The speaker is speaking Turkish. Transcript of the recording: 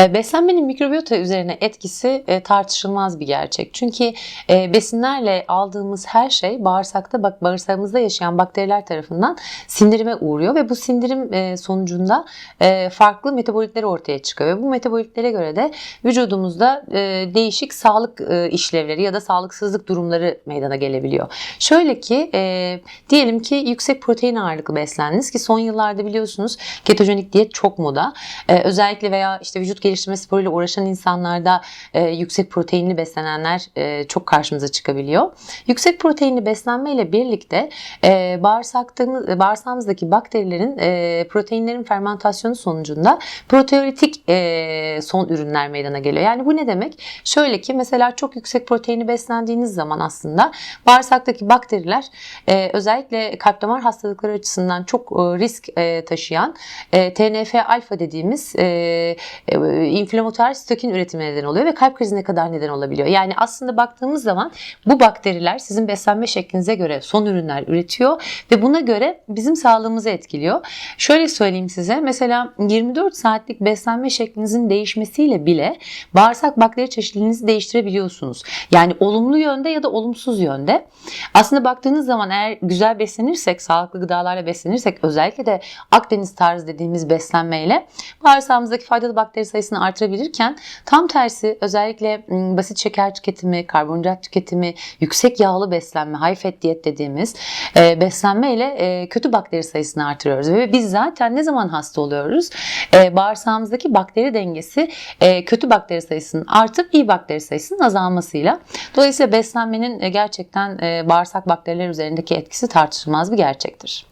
E, beslenmenin mikrobiyota üzerine etkisi e, tartışılmaz bir gerçek. Çünkü e, besinlerle aldığımız her şey bağırsakta bak bağırsağımızda yaşayan bakteriler tarafından sindirime uğruyor ve bu sindirim sonucunda farklı metabolitler ortaya çıkıyor ve bu metabolitlere göre de vücudumuzda değişik sağlık işlevleri ya da sağlıksızlık durumları meydana gelebiliyor. Şöyle ki diyelim ki yüksek protein ağırlıklı beslendiniz ki son yıllarda biliyorsunuz ketojenik diyet çok moda. Özellikle veya işte vücut geliştirme sporuyla uğraşan insanlarda e, yüksek proteinli beslenenler e, çok karşımıza çıkabiliyor. Yüksek proteinli beslenmeyle birlikte e, bağırsakta, bağırsağımızdaki bakterilerin e, proteinlerin fermentasyonu sonucunda proteolitik e, son ürünler meydana geliyor. Yani bu ne demek? Şöyle ki mesela çok yüksek proteini beslendiğiniz zaman aslında bağırsaktaki bakteriler e, özellikle kalp damar hastalıkları açısından çok e, risk e, taşıyan e, TNF alfa dediğimiz e, e, inflamatuar sitokin üretimine neden oluyor ve kalp krizine kadar neden olabiliyor. Yani aslında baktığımız zaman bu bakteriler sizin beslenme şeklinize göre son ürünler üretiyor ve buna göre bizim sağlığımızı etkiliyor. Şöyle söyleyeyim size mesela 24 saatlik beslenme şeklinizin değişmesiyle bile bağırsak bakteri çeşitliliğinizi değiştirebiliyorsunuz. Yani olumlu yönde ya da olumsuz yönde. Aslında baktığınız zaman eğer güzel beslenirsek, sağlıklı gıdalarla beslenirsek özellikle de Akdeniz tarzı dediğimiz beslenmeyle bağırsağımızdaki faydalı bakteri sayısını artırabilirken tam tersi özellikle basit şeker tüketimi, karbonhidrat tüketimi, yüksek yağlı beslenme, high fat diyet dediğimiz e, beslenmeyle e, kötü bakteri sayısını artırıyoruz. Ve biz zaten ne zaman hasta oluyoruz? E, bağırsağımızdaki bakteri dengesi e, kötü bakteri sayısının artıp iyi bakteri sayısının azalmasıyla. Dolayısıyla beslenmenin gerçekten bağırsak bakteriler üzerindeki etkisi tartışılmaz bir gerçektir.